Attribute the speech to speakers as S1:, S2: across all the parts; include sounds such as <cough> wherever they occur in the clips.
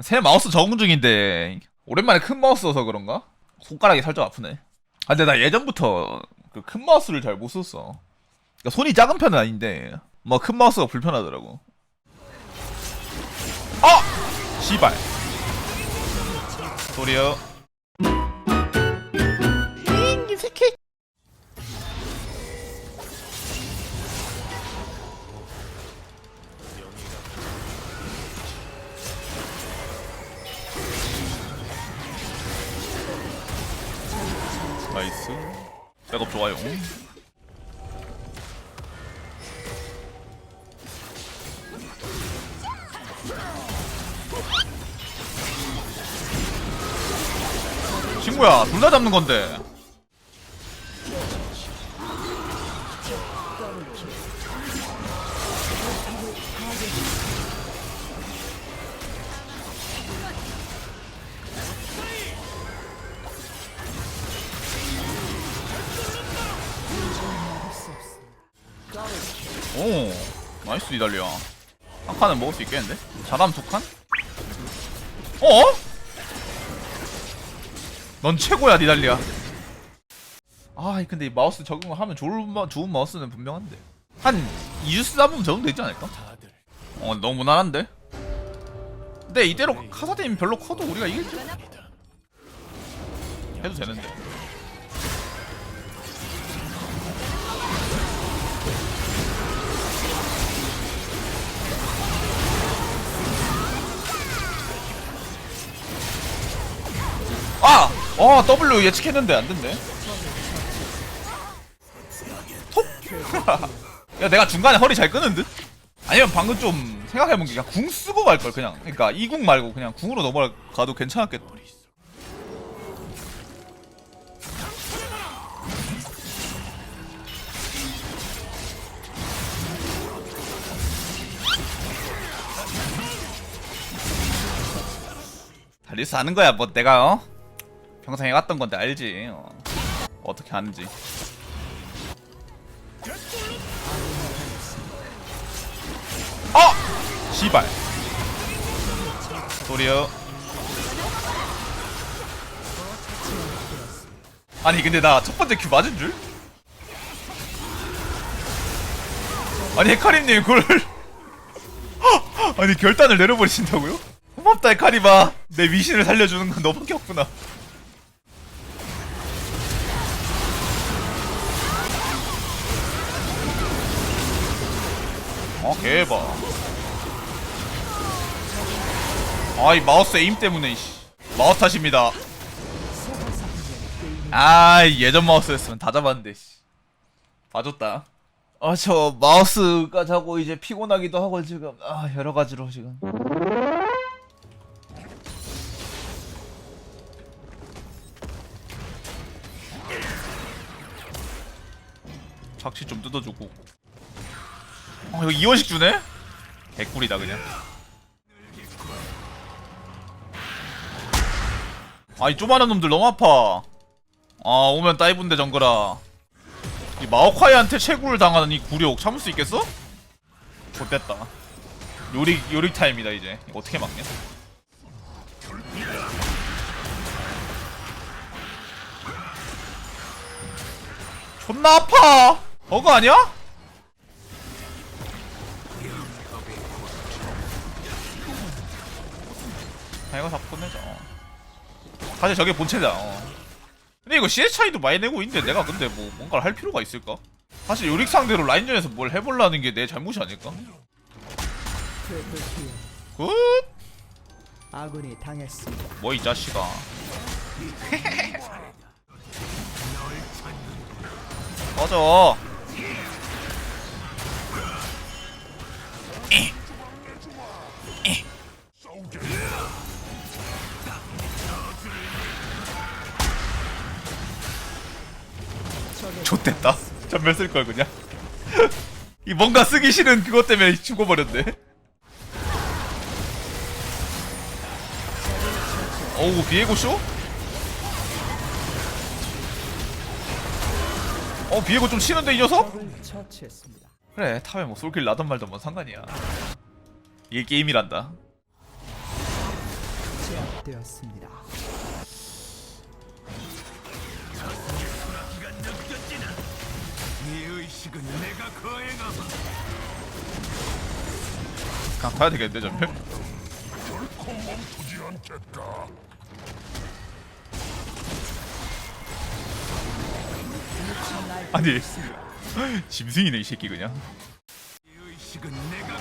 S1: 새 마우스 적응 중인데 오랜만에 큰 마우스 써서 그런가? 손가락이 살짝 아프네. 아, 근데 나 예전부터 그 큰 마우스를 잘 못 썼어. 그러니까 손이 작은 편은 아닌데 뭐 큰 마우스가 불편하더라고. 아! 씨발. 소리요. 나이스. 백업 좋아요. 친구야, 둘 다 잡는 건데. 나이스 이달리아. 한 칸은 먹을 수 있겠는데? 잘하면 두 칸? 어? 넌 최고야 니달리아. 아, 근데 이 마우스 적응을 하면 좋은, 마, 좋은 마우스는 분명한데. 한 2주 쓰다 보면 적응되지 않을까? 어, 너무 무난한데? 근데 이대로 카사딘 별로 커도 우리가 이길지? 해도 되는데. 아! 어, W 예측했는데 안 됐네. 톡! <laughs> 야, 내가 중간에 허리 잘 끄는 듯? 아니면 방금 좀 생각해본 게 그냥 궁 쓰고 갈 걸 그냥. 그러니까 이 궁 말고 그냥 궁으로 넘어가도 괜찮았겠다. 달리스 하는 거야 뭐 내가 어? 평생 해왔던 건데 알지 어. 어떻게 하는지 어! 씨발 소리요 아니 근데 나 첫 번째 큐 맞은 줄? 아니 헤카림님 그걸 <laughs> 아니 결단을 내려버리신다고요? 고맙다 헤카리마 내 위신을 살려주는 건 너밖에 없구나 어 개봐 아이 마우스 에임 때문에 씨. 마우스 탓입니다. 아 예전 마우스였으면 다 잡았는데 씨. 봐줬다. 아 저 마우스가 자고 이제 피곤하기도 하고 지금 아 여러 가지로 지금. 착시 좀 뜯어주고 어 이거 이원식 주네? 개꿀이다 그냥. 아이 쪼만한 놈들 너무 아파. 아 오면 따이분데 정글아. 이 마오카이한테 채굴을 당하는 이 구력 참을 수 있겠어? 좋됐다. 요리 요리 타임이다 이제. 어떻게 막냐? 존나 아파! 버거 아니야? 이거 다 보내자 어. 사실 저게 본체다 어. 근데 이거 CS 차이도 많이 내고 있는데 내가 근데 뭐 뭔가를 할 필요가 있을까? 사실 요릭 상대로 라인전에서 뭘 해보려는 게 내 잘못이 아닐까? 굿!
S2: 아군이 당했습니다.
S1: 뭐 이 자식아 <laughs> 꺼져 전멸 쓸 걸 그냥 <laughs> 이 뭔가 쓰기 싫은 그것 때문에 죽어버렸네 어우 비에고 쇼? 어 비에고 좀 치는데 이 녀석? 그래 탑에 뭐 솔킬 나던 말던 뭔 상관이야 이게 게임이란다
S2: 제압되었습니다.
S3: 네 의식은 내가 거행하마.
S1: 그냥 가야 되겠는데 전멸?
S3: 결코 멈추지 않겠다.
S1: 아니 <laughs> 짐승이네 이 새끼 그냥.
S3: 네 의식은 내가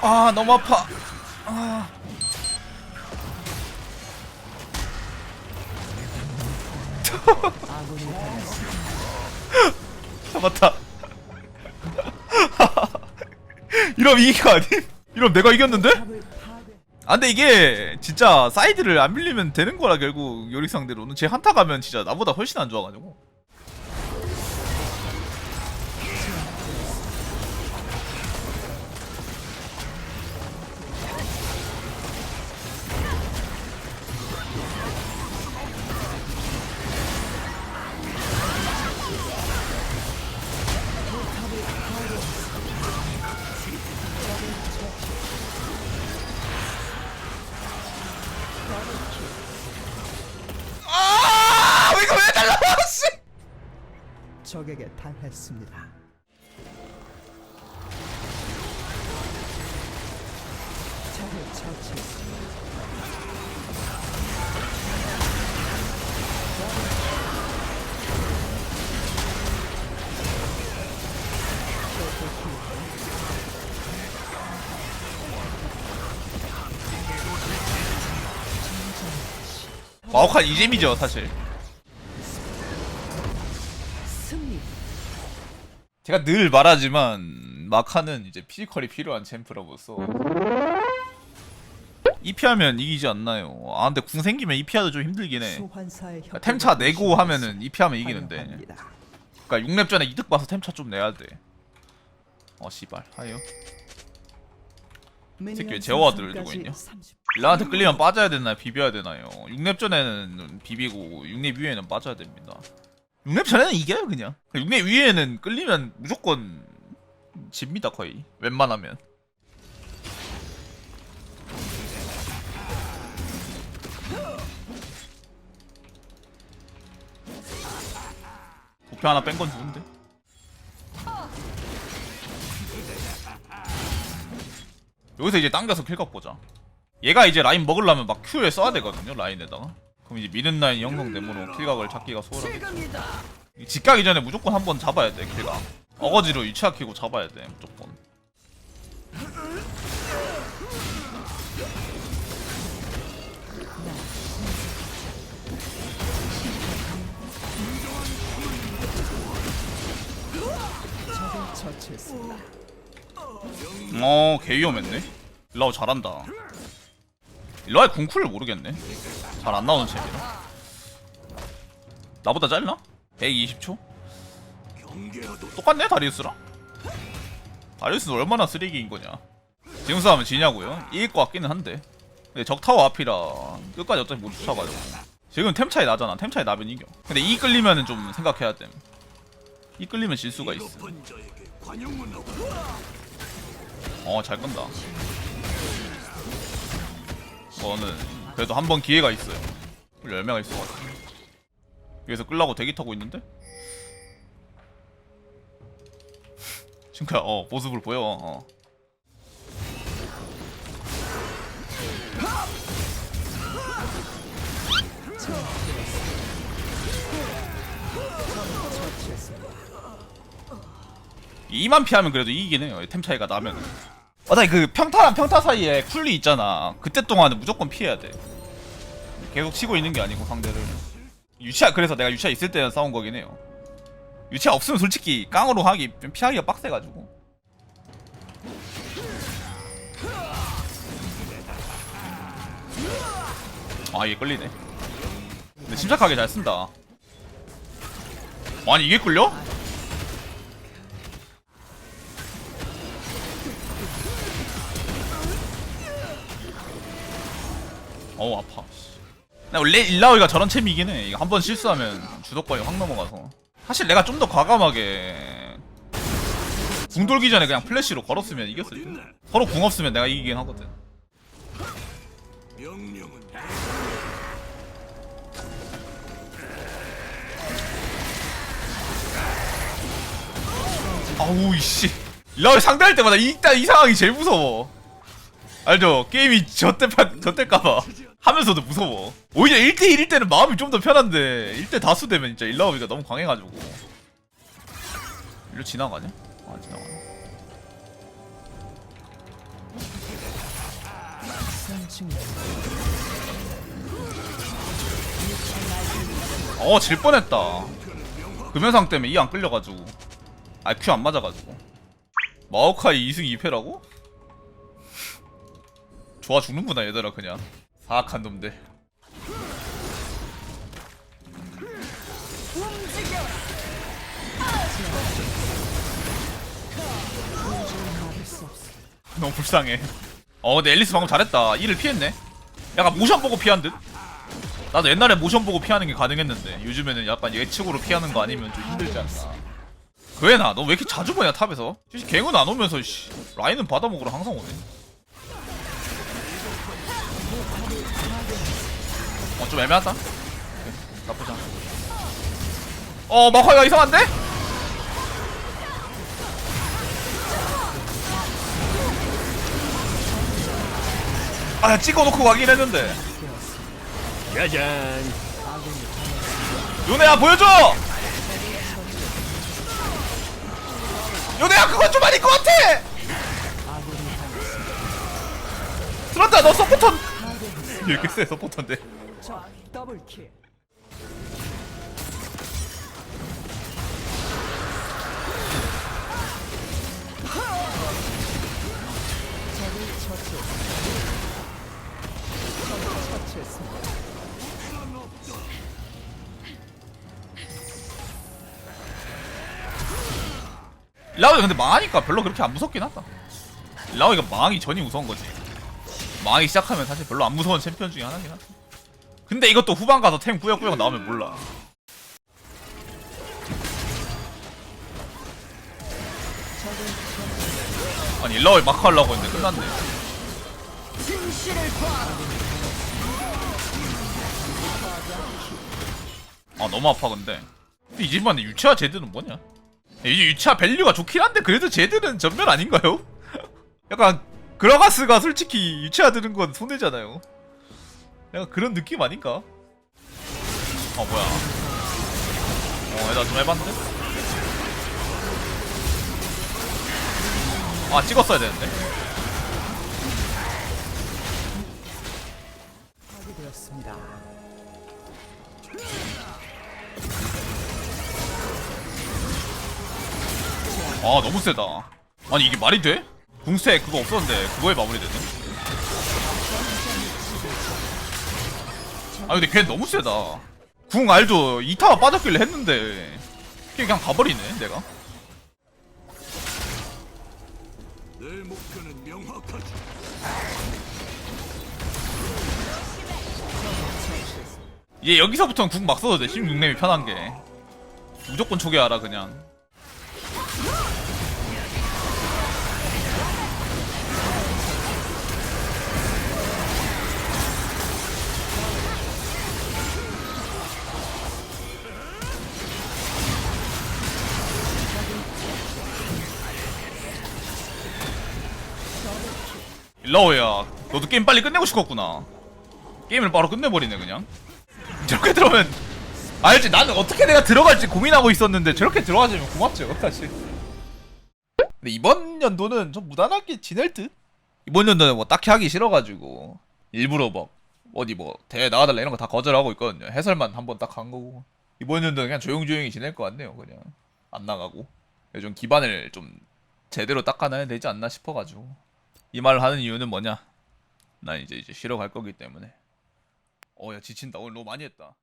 S1: 아 너무 아파
S2: 당했습니다. <laughs>
S1: 잡았다 이러면 이긴 거 아니? 이러면 내가 이겼는데? 아 근데 이게 진짜 사이드를 안 밀리면 되는 거라 결국 요릭 상대로는 제 한타 가면 진짜 나보다 훨씬 안 좋아가지고
S2: 당했습니다. 적을 처치했습니다.
S1: 마오칸 이잼이죠 사실 제가 늘 말하지만 마카는 이제 피지컬이 필요한 챔프로서 이피하면 이기지 않나요? 아 근데 궁 생기면 이피하도 좀 힘들긴 해
S2: 협곡에
S1: 템차 내고 하면은
S2: 것을
S1: 이피하면 이기는데
S2: 환영합니다.
S1: 그니까 6렙 전에 이득 봐서 템차 좀 내야 돼어 씨발 하요 새끼 왜 제어와 들고 있냐?
S2: 30.
S1: 일라한테 끌리면 빠져야 되나요? 비벼야 되나요? 6렙 전에는 비비고 6렙 위에는 빠져야 됩니다 6렙 전에는 이겨요 그냥. 6렙 위에는 끌리면 무조건 집니다 거의. 웬만하면. 부패 하나 뺀 건 좋은데? 여기서 이제 당겨서 킬각 보자. 얘가 이제 라인 먹으려면 막 Q에 써야 되거든요 라인에다가 그럼 이제 미는 라인 영성되므로 킬각을 찾기가 집 가기 전에 무조건 한 번 잡아야 돼 킬각 어거지로 유치아 키고 잡아야 돼 무조건. 어, 개 위험했네. 일라오 잘한다. 일라오의 궁쿨을 모르겠네. 잘 안 나오는 챔이라. 나보다 짧나? 120초?
S3: 경계하도
S1: 똑같네, 다리우스랑? 다리우스는 얼마나 쓰레기인 거냐. 지금 싸우면 지냐고요? 이길 것 같기는 한데. 근데 적타워 앞이라 끝까지 어차피 못 쫓아가지고. 지금 템 차이 나잖아. 템 차이 나면 이겨. 근데 이 끌리면은 좀 생각해야 됨. 이 끌리면 질 수가 있어.
S3: 높은 자에게 관용은 없다
S1: 어, 잘 건다. 저는 그래도 한 번 기회가 있어요. 10명가 있어가지고. 여기서 끌라고 대기 타고 있는데? 친구야, 어, 모습을 보여, 어.
S2: 처치했습니다.
S1: 이만 피하면 그래도 이기긴 해요. 템 차이가 나면은. 어차피 그 평타랑 평타 사이에 쿨리 있잖아. 그때 동안은 무조건 피해야 돼. 계속 치고 있는 게 아니고 상대를. 유치아 그래서 내가 유치아 있을 때는 싸운 거긴 해요. 유치아 없으면 솔직히 깡으로 하기 좀 피하기가 빡세가지고. 아 이게 끌리네. 근데 침착하게 잘 쓴다. 아니 이게 끌려? 어우 아파. 나 원래 일라오이가 저런 챔이긴 해. 이거 한 번 실수하면 주도권이 확 넘어가서. 사실 내가 좀 더 과감하게 궁 돌기 전에 그냥 플래시로 걸었으면 이겼을 텐데. 서로 궁 없으면 내가 이기긴 하거든. 아우 이씨. 일라오이 상대할 때마다 일단 이 상황이 제일 무서워 알죠? 게임이 저때까봐 하면서도 무서워 오히려 1대1일 때는 마음이 좀 더 편한데 1대 다수 되면 진짜 일라오이가 너무 강해가지고 일로 지나가냐? 아 지나가네 어, 질 뻔했다. 금연상 때문에 이 안 끌려가지고. 아, 큐안 맞아가지고. 마오카이 2승 2패라고? 좋아 죽는구나, 얘들아, 그냥. 사악한 놈들. 너무 불쌍해. 어, 근데 앨리스 방금 잘했다. 이를 피했네. 약간 모션 보고 피한 듯? 나도 옛날에 모션 보고 피하는 게 가능했는데 요즘에는 약간 예측으로 피하는 거 아니면 좀 힘들지 않나. 그애나 너 왜 이렇게 자주 보냐 탑에서? 씨, 갱은 안 오면서 씨, 라인은 받아먹으러 항상 오네. 어 좀 애매하다. 오케이, 나쁘지 않아. 어 마화가 이상한데? 아 찍어놓고 가긴 했는데.
S3: 짜잔
S1: 요네야 보여줘! 요네야 그건 좀 아닐 것 같아! 들었다 너 서포터 이렇게 세 서포터인데
S2: 자, 더블 킬. 적을 처치했습니다. 적을 처치했습니다.
S1: 라오이 근데 망하니까 별로 그렇게 안 무섭긴 하다 라오이가 망하기 전이 무서운 거지 망하기 시작하면 사실 별로 안 무서운 챔피언 중에 하나긴 하다 근데 이것도 후반 가서 템 꾸역꾸역 나오면 몰라. 아니 라오이 마크 하려고 했는데 끝났네. 아 너무 아파 근데. 근데 이 집안에 유치화 제드는 뭐냐? 이제 유치화 밸류가 좋긴 한데 그래도 제드는 전멸 아닌가요? <laughs> 약간 그라가스가 솔직히 유치화 드는 건 손해잖아요 약간 그런 느낌 아닌가? 어 뭐야 어 얘들아 좀 해봤는데? 아 찍었어야 되는데. 아 너무 세다 아니 이게 말이 돼? 궁세 그거 없었는데 그거에 마무리되네 아 근데 걔 너무 세다. 궁 알죠? 2타가 빠졌길래 했는데. 걔 그냥 가버리네 내가. 얘 여기서부터는 궁 막 써도 돼. 16렙이 편한 게. 무조건 초기하라 그냥 일라오야. 너도 게임 빨리 끝내고 싶었구나. 게임을 바로 끝내버리네 그냥. 저렇게 들어오면 알지? 나는 어떻게 내가 들어갈지 고민하고 있었는데 저렇게 들어가주면 고맙죠 사실 근데 이번 연도는 좀 무난하게 지낼 듯? 이번 연도는 뭐 딱히 하기 싫어가지고. 일부러 뭐 어디 뭐 대회 나가달라 이런 거 다 거절하고 있거든요. 해설만 한 번 딱 한 거고. 이번 연도는 그냥 조용조용히 지낼 것 같네요 그냥. 안 나가고. 좀 기반을 좀 제대로 닦아놔야 되지 않나 싶어가지고 이 말을 하는 이유는 뭐냐? 난 이제 이제 쉬러 갈 거기 때문에. 어 야 지친다. 오늘 너무 많이 했다